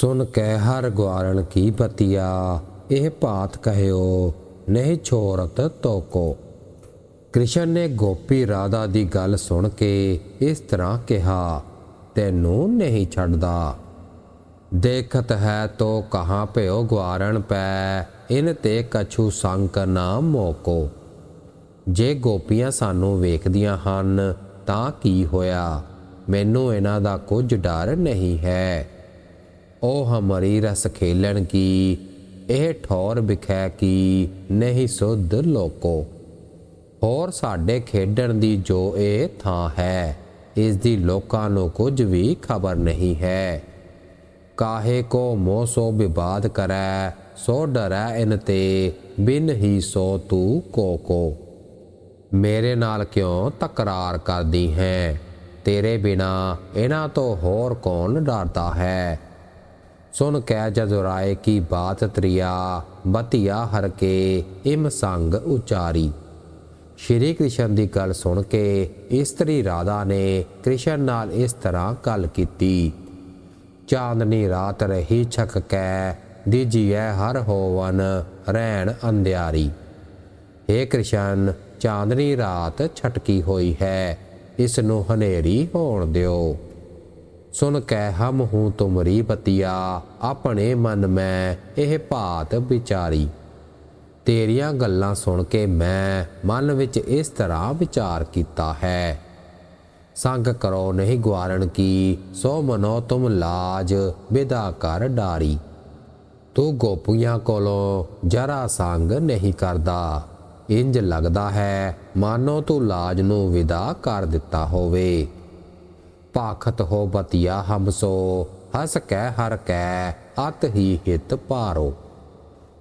ਸੁਨ ਕਹਿ ਹਰ ਗਵਾਰਣ ਕੀ ਪਤੀਆ, ਇਹ ਭਾਤ ਕਹਿਓ, ਨਹੀਂ ਛੋਰਤ ਤੋਕੋ। ਕ੍ਰਿਸ਼ਨ ਨੇ ਗੋਪੀ ਰਾਧਾ ਦੀ ਗੱਲ ਸੁਣ ਕੇ ਇਸ ਤਰ੍ਹਾਂ ਕਿਹਾ, ਤੈਨੂੰ ਨਹੀਂ ਛੱਡਦਾ। ਦੇਖਤ ਹੈ ਤੋ ਕਹਾਂ ਭਇਓ ਗਵਾਰਣ ਪੈ, ਇਨ ਤੇ ਕਛੂ ਸੰਕ ਨਾ ਮੋਕੋ। ਜੇ ਗੋਪੀਆਂ ਸਾਨੂੰ ਵੇਖਦੀਆਂ ਹਨ, ਤਾਂ ਕੀ ਹੋਇਆ? ਮੈਨੂੰ ਇਹਨਾਂ ਦਾ ਕੁਝ ਡਰ ਨਹੀਂ ਹੈ। ਉਹ ਹਮਰੀ ਰਸ ਖੇਲਣ ਕੀ? ਇਹ ਠੌਰ ਵਿਖੈ ਕੀ? ਨਹੀਂ ਸੁਧ ਲੋਕੋ। ਹੋਰ ਸਾਡੇ ਖੇਡਣ ਦੀ ਜੋ ਇਹ ਥਾਂ ਹੈ, ਇਸ ਦੀ ਲੋਕਾਂ ਨੂੰ ਕੁਝ ਵੀ ਖਬਰ ਨਹੀਂ ਹੈ। ਕਾਹੇ ਕੋ ਮੋਹ ਸੋ ਵਿਵਾਦ ਕਰੈ, ਸੋ ਡਰੈ ਇਨ ਤੇ, ਬਿਨ ਹੀ ਸੋ ਤੂ ਕੋ ਕੋ। ਮੇਰੇ ਨਾਲ ਕਿਉਂ ਤਕਰਾਰ ਕਰਦੀ ਹੈ? ਤੇਰੇ ਬਿਨਾ ਇਹਨਾਂ ਤੋਂ ਹੋਰ ਕੌਣ ਡਰਦਾ ਹੈ? ਸੁਨ ਕਹਿ ਜਦ ਰਾਏ ਕੀ ਬਾਤ ਤ੍ਰਿਆ ਬਤਿਆ ਹਰ ਕੇ ਇਮ ਸੰਗ ਉਚਾਰੀ। ਸ਼੍ਰੀ ਕ੍ਰਿਸ਼ਨ ਦੀ ਗੱਲ ਸੁਣ ਕੇ ਇਸਤਰੀ ਰਾਧਾ ਨੇ ਕ੍ਰਿਸ਼ਨ ਨਾਲ ਇਸ ਤਰ੍ਹਾਂ ਗੱਲ ਕੀਤੀ। ਚਾਂਦਨੀ ਰਾਤ ਰਹੀ ਛਕ ਕੈ, ਦੀਜੀਐ ਹਰ ਹੋਵਨ ਰਹਿਣ ਅੰਧਿਆਰੀ। हे ਕ੍ਰਿਸ਼ਨ, ਚਾਂਦਨੀ ਰਾਤ ਛਟਕੀ ਹੋਈ ਹੈ, ਇਸ ਨੂੰ ਹਨੇਰੀ ਹੋਣ ਦਿਓ। ਸੁਨ ਕੈ ਹਮ ਹੂੰ ਤੁਮਰੀ ਪਤੀਆ, ਆਪਣੇ ਮਨ ਮੈਂ ਇਹ ਭਾਤ ਵਿਚਾਰੀ। ਤੇਰੀਆਂ ਗੱਲਾਂ ਸੁਣ ਕੇ ਮੈਂ ਮਨ ਵਿੱਚ ਇਸ ਤਰ੍ਹਾਂ ਵਿਚਾਰ ਕੀਤਾ ਹੈ। ਸੰਗ ਕਰੋ ਨਹੀਂ ਗਵਾਰਣ ਕੀ, ਸੋ ਮਨੋ ਤੁਮ ਲਾਜ ਵਿਦਾ ਕਰ ਡਾਰੀ। ਤੂੰ ਗੋਪੀਆਂ ਕੋਲੋਂ ਜਰਾ ਸੰਗ ਨਹੀਂ ਕਰਦਾ। ਇੰਜ ਲੱਗਦਾ ਹੈ, ਮਾਨੋ ਤੂੰ ਲਾਜ ਨੂੰ ਵਿਦਾ ਕਰ ਦਿੱਤਾ ਹੋਵੇ। ਭਾਖਤ ਹੋ ਬਤਿਆ ਹਮਸੋ ਹਸ ਕਹਿ ਹਰ ਕੈ, ਅਤ ਹੀ ਹਿਤ ਭਾਰੋ।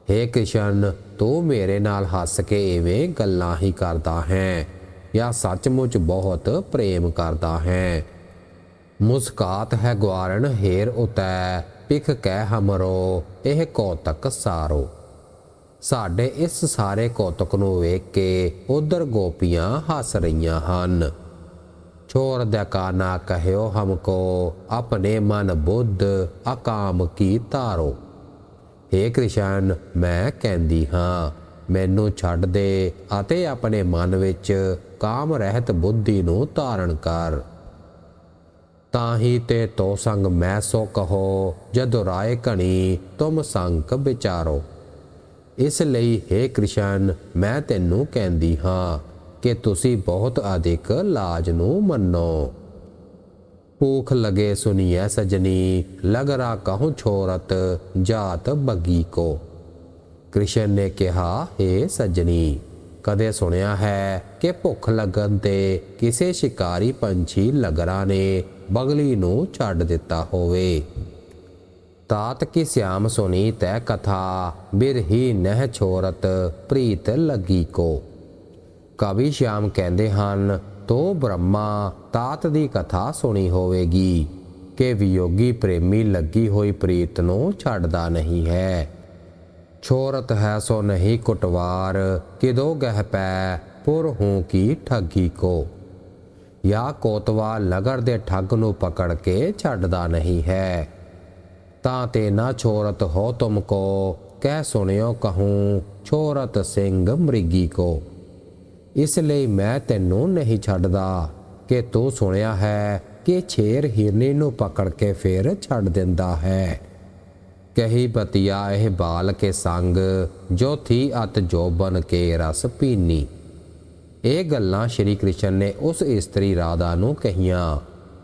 हे ਕ੍ਰਿਸ਼ਨ, ਤੂੰ ਮੇਰੇ ਨਾਲ ਹੱਸ ਕੇ ਐਵੇਂ ਗੱਲਾਂ ਹੀ ਕਰਦਾ ਹੈ, ਜਾਂ ਸੱਚਮੁੱਚ ਬਹੁਤ ਪ੍ਰੇਮ ਕਰਦਾ ਹੈ। ਮੁਸਕਾਤ ਹੈ ਗਵਾਰਣ ਹੇਰ ਉਤੈ ਪਿਖ ਕਹਿ ਹਮਰੋ, ਇਹ ਕੌਤਕ ਸਾਰੋ। ਸਾਡੇ ਇਸ ਸਾਰੇ ਕੌਤਕ ਨੂੰ ਵੇਖ ਕੇ ਉਧਰ ਗੋਪੀਆਂ ਹੱਸ ਰਹੀਆਂ ਹਨ। ਛੋਰ ਦਾ ਕਾਨਾ ਕਹਿਓ ਹਮਕੋ, ਆਪਣੇ ਮਨ ਬੁੱਧ ਅਕਾਮ ਕੀ ਧਾਰੋ। हे ਕ੍ਰਿਸ਼ਨ, ਮੈਂ ਕਹਿੰਦੀ ਹਾਂ, ਮੈਨੂੰ ਛੱਡ ਦੇ ਅਤੇ ਆਪਣੇ ਮਨ ਵਿੱਚ ਕਾਮ ਰਹਿਤ ਬੁੱਧੀ ਨੂੰ ਧਾਰਨ ਕਰ। ਤਾਂ ਹੀ ਤੇ ਤੋ ਸੰਗ ਮੈਂ ਸੋ ਕਹੋ, ਜਦ ਰਾਏ ਘਣੀ ਤੁਮ ਸੰਕ ਵਿਚਾਰੋ। ਇਸ ਲਈ हे ਕ੍ਰਿਸ਼ਨ, ਮੈਂ ਤੈਨੂੰ ਕਹਿੰਦੀ ਹਾਂ ਕਿ ਤੁਸੀਂ ਬਹੁਤ ਅਧਿਕ ਲਾਜ ਨੂੰ ਮੰਨੋ। ਭੂਖ ਲਗੇ ਸੁਨੀਐ ਸਜਣੀ, ਲਗਰਾ ਕਹੂੰ ਛੋਰਤ, ਜਾਤ ਬੱਗੀ ਕੋ। ਕ੍ਰਿਸ਼ਨ ਨੇ ਕਿਹਾ हे ਸਜਣੀ, ਕਦੇ ਸੁਣਿਆ ਹੈ ਕਿ ਭੁੱਖ ਲੱਗਣ ਤੇ ਕਿਸੇ ਸ਼ਿਕਾਰੀ ਪੰਛੀ ਲਗਰਾ ਨੇ ਬਗਲੀ ਨੂੰ ਛੱਡ ਦਿੱਤਾ ਹੋਵੇ? ਤਾਤ ਕੀ ਸਿਆਮ ਸੁਣੀ ਤੈ ਕਥਾ, ਬਿਰਹੀ ਨਹਿ ਛੋਰਤ, ਪ੍ਰੀਤ ਲੱਗੀ ਕੋ। ਕਵੀ ਸ਼ਿਆਮ ਕਹਿੰਦੇ ਹਨ, ਤੋ ਬ੍ਰਹਮਾ, ਤਾਤ ਦੀ ਕਥਾ ਸੁਣੀ ਹੋਵੇਗੀ। ਕਿ ਵਿਯੋਗੀ ਪ੍ਰੇਮੀ ਲੱਗੀ ਹੋਈ ਪ੍ਰੀਤ ਨੂੰ ਛੱਡਦਾ ਨਹੀਂ ਹੈ। ਛੋਰਤ ਹੈ ਸੋ ਨਹੀਂ ਕੁਟਵਾਰ, ਕਿਦੋ ਗਹਿ ਪੈ, ਪੁਰ ਹੂੰ ਕੀ ਠੱਗੀ ਕੋ। ਯਾ ਕੋਤਵਾ ਲਗਰ ਦੇ ਠੱਗ ਨੂੰ ਪਕੜ ਕੇ ਛੱਡਦਾ ਨਹੀਂ ਹੈ। ਤਾਂ ਤੇ ਨਾ ਛੋਰਤ ਹੋ ਤੁਮ ਕੋ, ਕਹਿ ਸੁਣਿਓ ਕਹੂੰ, ਛੋਰਤ ਸਿੰਘ ਮ੍ਰਿਗੀ ਕੋ। ਇਸ ਲਈ ਮੈਂ ਤੈਨੂੰ ਨਹੀਂ ਛੱਡਦਾ ਕਿ ਤੂੰ ਸੁਣਿਆ ਹੈ ਕਿ ਛੇਰ ਹਿਰਨੀ ਨੂੰ ਪਕੜ ਕੇ ਫੇਰ ਛੱਡ ਦਿੰਦਾ ਹੈ। ਕਹੀ ਬਤਿਆ ਇਹ ਬਾਲ ਕੇ ਸੰਗ ਜੋ ਥੀ ਅਤ ਜੋਬਨ ਕੇ ਰਸ ਪੀਨੀ। ਇਹ ਗੱਲਾਂ ਸ਼੍ਰੀ ਕ੍ਰਿਸ਼ਨ ਨੇ ਉਸ ਇਸਤਰੀ ਰਾਧਾ ਨੂੰ ਕਹੀਆਂ,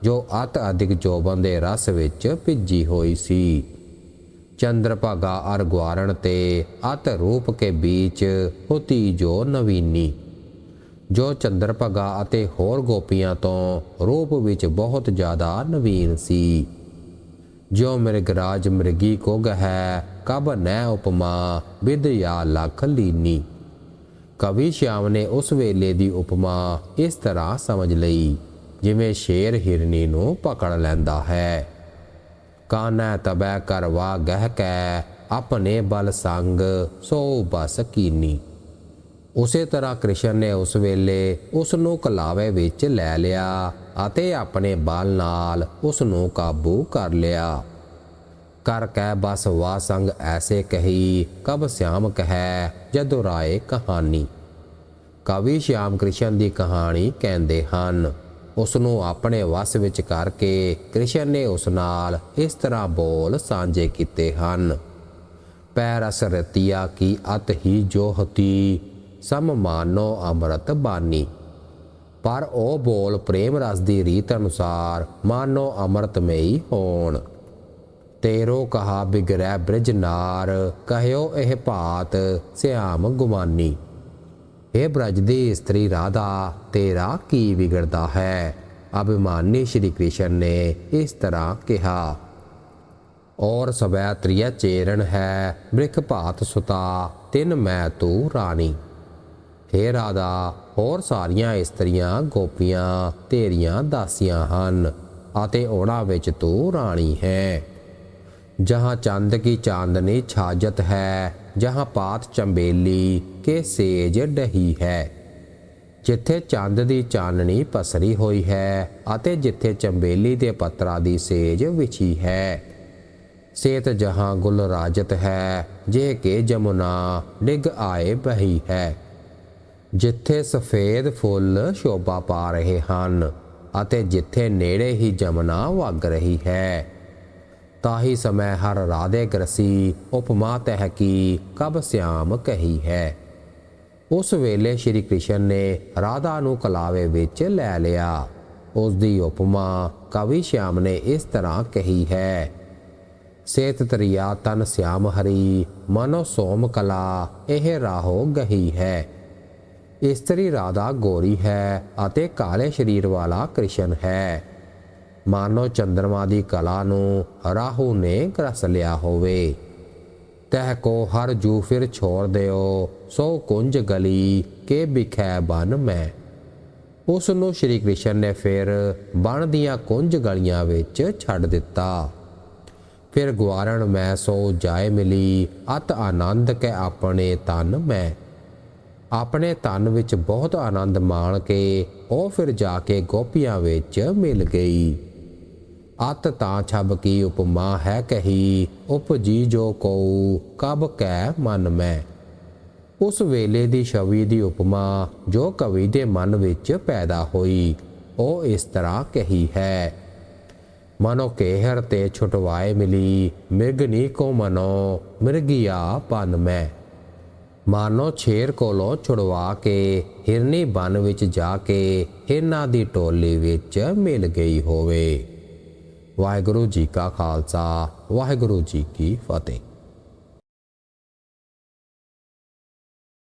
ਜੋ ਅਤ ਅਧਿਕ ਜੋਬਨ ਦੇ ਰਸ ਵਿੱਚ ਭਿੱਜੀ ਹੋਈ ਸੀ। ਚੰਦਰਭਾਗਾ ਅਰ ਗਵਾਰਣ ਤੇ ਅਤ ਰੂਪ ਕੇ ਵਿੱਚ ਹੁਤੀ ਜੋ ਨਵੀਨੀ। ਜੋ ਚੰਦਰ ਭਗਾ ਅਤੇ ਹੋਰ ਗੋਪੀਆਂ ਤੋਂ ਰੂਪ ਵਿੱਚ ਬਹੁਤ ਜ਼ਿਆਦਾ ਨਵੀਨ ਸੀ। ਜੋ ਮਿਰਗਰਾਜ ਮਿਰਗੀ ਕੁਗ ਹੈ, ਕਬ ਨੈ ਉਪਮਾ ਵਿਦਿਆ ਲਖ ਲੀਨੀ। ਕਵੀ ਸ਼ਿਆਮ ਨੇ ਉਸ ਵੇਲੇ ਦੀ ਉਪਮਾ ਇਸ ਤਰ੍ਹਾਂ ਸਮਝ ਲਈ, ਜਿਵੇਂ ਸ਼ੇਰ ਹਿਰਨੀ ਨੂੰ ਪਕੜ ਲੈਂਦਾ ਹੈ। ਕਾਨੈ ਤਬੈ ਕਰਵਾ ਗਹਿ ਕੈ, ਆਪਣੇ ਬਲ ਸੰਗ ਸੋ ਬਸ ਕੀਨੀ। ਉਸੇ ਤਰ੍ਹਾਂ ਕ੍ਰਿਸ਼ਨ ਨੇ ਉਸ ਵੇਲੇ ਉਸ ਨੂੰ ਕਲਾਵੇ ਵਿੱਚ ਲੈ ਲਿਆ ਅਤੇ ਆਪਣੇ ਬਲ ਨਾਲ ਉਸ ਨੂੰ ਕਾਬੂ ਕਰ ਲਿਆ। ਕਰ ਕੈ ਬਸ ਵਾ ਸੰਗ ਐਸੇ ਕਹੀ, ਕਬ ਸਿਆਮ ਕਹੈ ਜਦੋਂ ਰਾਏ ਕਹਾਣੀ। ਕਵੀ ਸ਼ਿਆਮ ਕ੍ਰਿਸ਼ਨ ਦੀ ਕਹਾਣੀ ਕਹਿੰਦੇ ਹਨ ਉਸ ਨੂੰ ਆਪਣੇ ਵਸ ਵਿੱਚ ਕਰਕੇ ਕ੍ਰਿਸ਼ਨ ਨੇ ਉਸ ਨਾਲ ਇਸ ਤਰ੍ਹਾਂ ਬੋਲ ਸਾਂਝੇ ਕੀਤੇ ਹਨ। ਪੈਰਸ ਰਤੀਆ ਕੀ ਅਤ ਹੀ ਜੋਹਤੀ ਸਮ ਮਾਨੋ ਅੰਮ੍ਰਿਤ ਬਾਨੀ ਪਰ ਉਹ ਬੋਲ ਪ੍ਰੇਮ ਰਸ ਦੀ ਰੀਤ ਅਨੁਸਾਰ ਮਾਨੋ ਅੰਮ੍ਰਿਤਮਈ ਹੋਣ। ਤੇਰੋ ਕਹਾ ਬਿਗਰੈ ਬ੍ਰਿਜ ਨਾਰ, ਕਹਿਓ ਇਹ ਭਾਤ ਸਿਆਮ ਗੁਮਾਨੀ। ਇਹ ਬ੍ਰਜ ਦੀ ਇਸਤਰੀ ਰਾਧਾ, ਤੇਰਾ ਕੀ ਵਿਗੜਦਾ ਹੈ? ਅਭਿਮਾਨੀ ਸ਼੍ਰੀ ਕ੍ਰਿਸ਼ਨ ਨੇ ਇਸ ਤਰ੍ਹਾਂ ਕਿਹਾ। ਔਰ ਸਵੈ ਤ੍ਰਿਆ ਚੇਰਨ ਹੈ, ਬ੍ਰਿਖ ਭਾਤ ਸੁਤਾ, ਤਿਨ ਮੈਂ ਤੂੰ ਰਾਣੀ। ਹੇ ਰਾਧਾ, ਹੋਰ ਸਾਰੀਆਂ ਇਸਤਰੀਆਂ, ਗੋਪੀਆਂ, ਤੇਰੀਆਂ ਦਾਸੀਆਂ ਹਨ ਅਤੇ ਉਹਨਾਂ ਵਿੱਚ ਤੂੰ ਰਾਣੀ ਹੈ। ਜਹਾਂ ਚੰਦ ਕੀ ਚਾਂਦਨੀ ਛਾਜਤ ਹੈ, ਜਹਾਂ ਪਾਤ ਚੰਬੇਲੀ ਕੇ ਸੇਜ ਡਹੀ ਹੈ। ਜਿੱਥੇ ਚੰਦ ਦੀ ਚਾਨਣੀ ਪਸਰੀ ਹੋਈ ਹੈ ਅਤੇ ਜਿੱਥੇ ਚੰਬੇਲੀ ਦੇ ਪੱਤਰਾਂ ਦੀ ਸੇਜ ਵਿਛੀ ਹੈ। ਸੇਤ ਜਹਾਂ ਗੁਲ ਰਾਜਤ ਹੈ, ਜੇ ਕੇ ਜਮੁਨਾ ਡਿਗ ਆਏ ਬਹੀ ਹੈ। ਜਿੱਥੇ ਸਫੇਦ ਫੁੱਲ ਸ਼ੋਭਾ ਪਾ ਰਹੇ ਹਨ ਅਤੇ ਜਿੱਥੇ ਨੇੜੇ ਹੀ ਜਮਨਾ ਵਗ ਰਹੀ ਹੈ ਤਾਹੀ ਸਮੈ ਹਰ ਰਾਧੇ ਗਰਸੀ ਉਪਮਾ ਤਹਿ ਕੀ ਕਬ ਸਿਆਮ ਕਹੀ ਹੈ। ਉਸ ਵੇਲੇ ਸ਼੍ਰੀ ਕ੍ਰਿਸ਼ਨ ਨੇ ਰਾਧਾ ਨੂੰ ਕਲਾਵੇ ਵਿੱਚ ਲੈ ਲਿਆ। ਉਸ ਦੀ ਉਪਮਾ ਕਵੀ ਸ਼ਿਆਮ ਨੇ ਇਸ ਤਰ੍ਹਾਂ ਕਹੀ ਹੈ, ਸੇਤ ਤਰੀਆ ਤਨ ਸਿਆਮ ਹਰੀ, ਮਨੋ ਸੋਮ ਕਲਾ ਇਹ ਰਾਹੋ ਗਹੀ ਹੈ। ਇਸਤਰੀ ਰਾਧਾ ਗੋਰੀ ਹੈ ਅਤੇ ਕਾਲੇ ਸਰੀਰ ਵਾਲਾ ਕ੍ਰਿਸ਼ਨ ਹੈ। ਮਾਨੋ ਚੰਦਰਮਾ ਦੀ ਕਲਾ ਨੂੰ ਰਾਹੂ ਨੇ ਗ੍ਰਸ ਲਿਆ ਹੋਵੇ। ਤਹ ਕੋ ਹਰ ਜੂ ਫਿਰ ਛੋੜ ਦਿਓ, ਸੋ ਕੁੰਜ ਗਲੀ ਕੇ ਬਿਖੈ ਬਨ ਮੈਂ। ਉਸ ਨੂੰ ਸ਼੍ਰੀ ਕ੍ਰਿਸ਼ਨ ਨੇ ਫਿਰ ਬਣ ਦੀਆਂ ਕੁੰਜ ਗਲੀਆਂ ਵਿੱਚ ਛੱਡ ਦਿੱਤਾ। ਫਿਰ ਗਵਾਰਣ ਮੈਂ ਸੋ ਜਾਏ ਮਿਲੀ, ਅਤ ਆਨੰਦ ਕੇ ਆਪਣੇ ਤਨ ਮੈਂ। ਆਪਣੇ ਤਨ ਵਿੱਚ ਬਹੁਤ ਆਨੰਦ ਮਾਣ ਕੇ ਉਹ ਫਿਰ ਜਾ ਕੇ ਗੋਪੀਆਂ ਵਿੱਚ ਮਿਲ ਗਈ। ਅਤ ਤਾਂ ਛਬ ਕੀ ਉਪਮਾ ਹੈ ਕਹੀ, ਉਪਜੀ ਜੋ ਕੋ ਕਬ ਕੈ ਮਨ ਮੈਂ। ਉਸ ਵੇਲੇ ਦੀ ਛਵੀ ਦੀ ਉਪਮਾ ਜੋ ਕਵੀ ਦੇ ਮਨ ਵਿੱਚ ਪੈਦਾ ਹੋਈ, ਉਹ ਇਸ ਤਰ੍ਹਾਂ ਕਹੀ ਹੈ, ਮਨੋ ਕੇਹਰ ਤੇ ਛੁਟਵਾਏ ਮਿਲੀ ਮਿਰਗਨੀ ਕੋ ਮਨੋ, ਮਿਰਗਿਆ ਪਨ ਮੈਂ। ਮਾਨੋ ਛੇਰ ਕੋਲੋਂ ਛੁਡਵਾ ਕੇ ਹਿਰਨੀ ਬਨ ਵਿੱਚ ਜਾ ਕੇ ਹਿਰਨਾਂ ਦੀ ਟੋਲੀ ਵਿੱਚ ਮਿਲ ਗਈ ਹੋਵੇ। ਵਾਹਿਗੁਰੂ ਜੀ ਕਾ ਖਾਲਸਾ, ਵਾਹਿਗੁਰੂ ਜੀ ਕੀ ਫਤਿਹ।